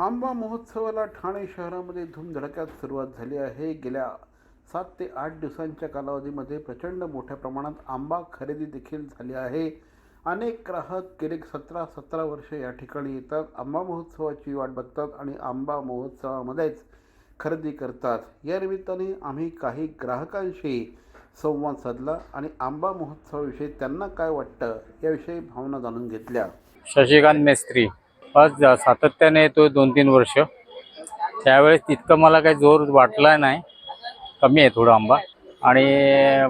आंबा महोत्सवाला ठाणे शहरामध्ये धूमधडक्यात सुरुवात झाली आहे. गेल्या सात ते आठ दिवसांच्या कालावधीमध्ये प्रचंड मोठ्या प्रमाणात आंबा खरेदी देखील झाली आहे. अनेक ग्राहक गेले सतरा सतरा वर्ष या ठिकाणी येतात. आंबा महोत्सवाची वाट बघतात आणि आंबा महोत्सवामध्येच खरेदी करतात. या निमित्ताने आम्ही काही ग्राहकांशी संवाद साधला आणि आंबा महोत्सवाविषयी त्यांना काय वाटतं याविषयी भावना जाणून घेतल्या. शशिकांत मेस्त्री. बस सातत्याने येतो दोन तीन वर्ष. त्यावेळेस तितकं मला काही जोर वाटला नाही. कमी आहे थोडा आंबा. आणि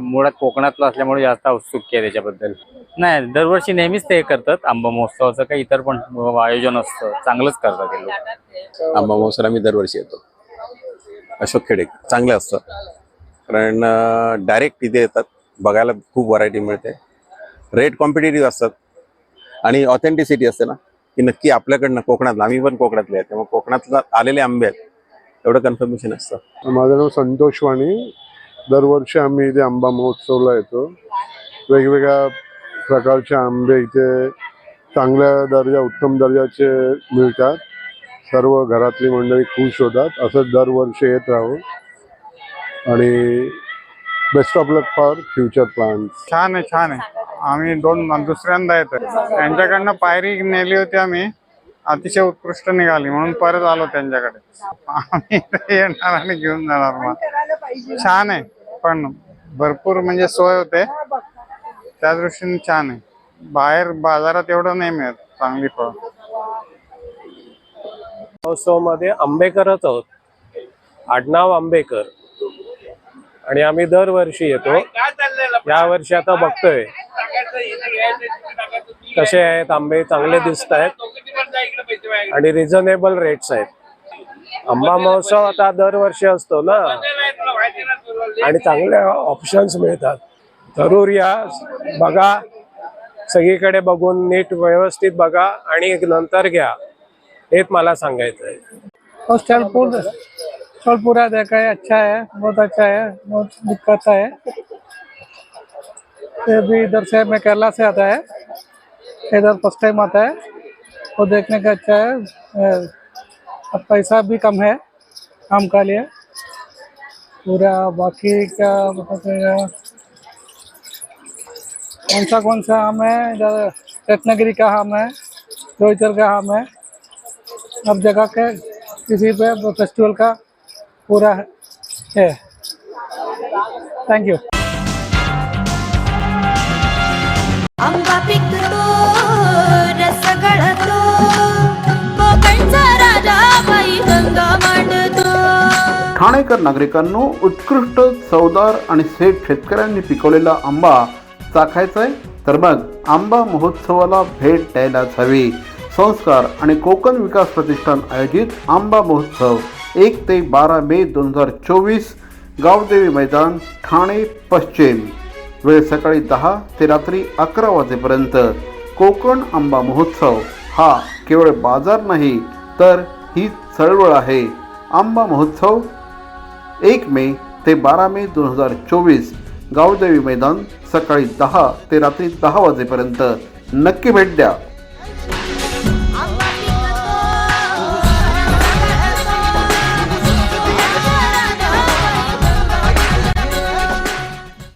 मुळात कोकणातला असल्यामुळे जास्त उत्सुक्य आहे त्याच्याबद्दल. नाही दरवर्षी नेहमीच ते हे करतात. आंबा महोत्सवाचं काही इतर पण आयोजन असतं. चांगलंच करतात ते लोक. आंबा महोत्सवाला मी दरवर्षी येतो. अशोक खेडे चांगले असतं. कारण डायरेक्ट तिथे येतात. बघायला खूप व्हरायटी मिळते. रेट कॉम्पिटेटिव्ह असतात. आणि ऑथेंटिसिटी असते ना. की नक्की आपल्याकडनं कोकणातलं आम्ही पण कोकणातले आहेत. त्यामुळे कोकणातला आलेले आंबे आहेत. एवढं कन्फर्मेशन असतं. माझं नाव संतोष वाणी. दरवर्षी आम्ही इथे आंबा महोत्सवला येतो. वेगवेगळ्या प्रकारचे आंबे इथे चांगल्या दर्जा उत्तम दर्जाचे मिळतात. सर्व घरातली मंडळी खुश होतात. असं दरवर्षी येत राहू. आणि best of luck for future plans छान आहे छान आहे. आम्ही दोन दुसऱ्यांदा येतो त्यांच्याकडनं पायरी नेली होती आम्ही. अतिशय उत्कृष्ट निघाली. म्हणून परत आलो त्यांच्याकडे. आम्ही येणार आणि घेऊन जाणार मग. छान आहे. पण भरपूर म्हणजे सोय होते. त्या दृष्टीने छान आहे. बाहेर बाजारात एवढं नाही मिळत चांगली फळ. महोत्सवामध्ये आंबेकरच आहोत. आडनाव आंबेकर. आणि आम्ही दरवर्षी येतो. या वर्षी आता बघतोय. कसे आहेत? आंबे चांगले दिसत आहेत. आणि रिझनेबल रेट्स आहेत. आंबा महोत्सव आता दरवर्षी असतो ना. आणि चांगले ऑप्शन्स मिळतात. जरूर या. बघा. सगळीकडे बघून नीट व्यवस्थित बघा आणि नंतर घ्या. हेच मला सांगायचं हो, आहे चलपूर स्टॉल काय स्टॉल पूरा देखा है अच्छा है बहुत अच्छा है बहुत दिक्कत है ये भी इधर से मैं केरला से आता है। इधर फ़र्स्ट टाइम आता है। वो देखने का अच्छा है। अब पैसा भी कम है काम का लिए। पूरा बाकी क्या बताइएगा कौन सा कौन सा आम है? इधर रत्नागिरी का आम है रोहितर का आम है। अब जगह के किसी पे, फेस्टिवल का पूरा है। थैंक यू आंबा पिकतो रस गळतो कोकणचा राजा बाई गंगा मांडतो. ठाणेकर नागरिकांनो उत्कृष्ट चवदार आणि सेठ शेतकऱ्यांनी पिकवलेला आंबा चाखायचा आहे? तर मग आंबा महोत्सवाला भेट द्यायलाच हवी. संस्कार आणि कोकण विकास प्रतिष्ठान आयोजित आंबा महोत्सव एक ते बारा मे दोन हजार चोवीस गावदेवी मैदान ठाणे पश्चिम. वेळ सकाळी दहा ते रात्री अकरा वाजेपर्यंत कोकण आंबा महोत्सव हा केवळ बाजार नाही तर ही चळवळ आहे. आंबा महोत्सव एक मे ते बारा मे दोन हजार चोवीस गावदेवी मैदान सकाळी दहा ते रात्री दहा वाजेपर्यंत. नक्की भेट द्या.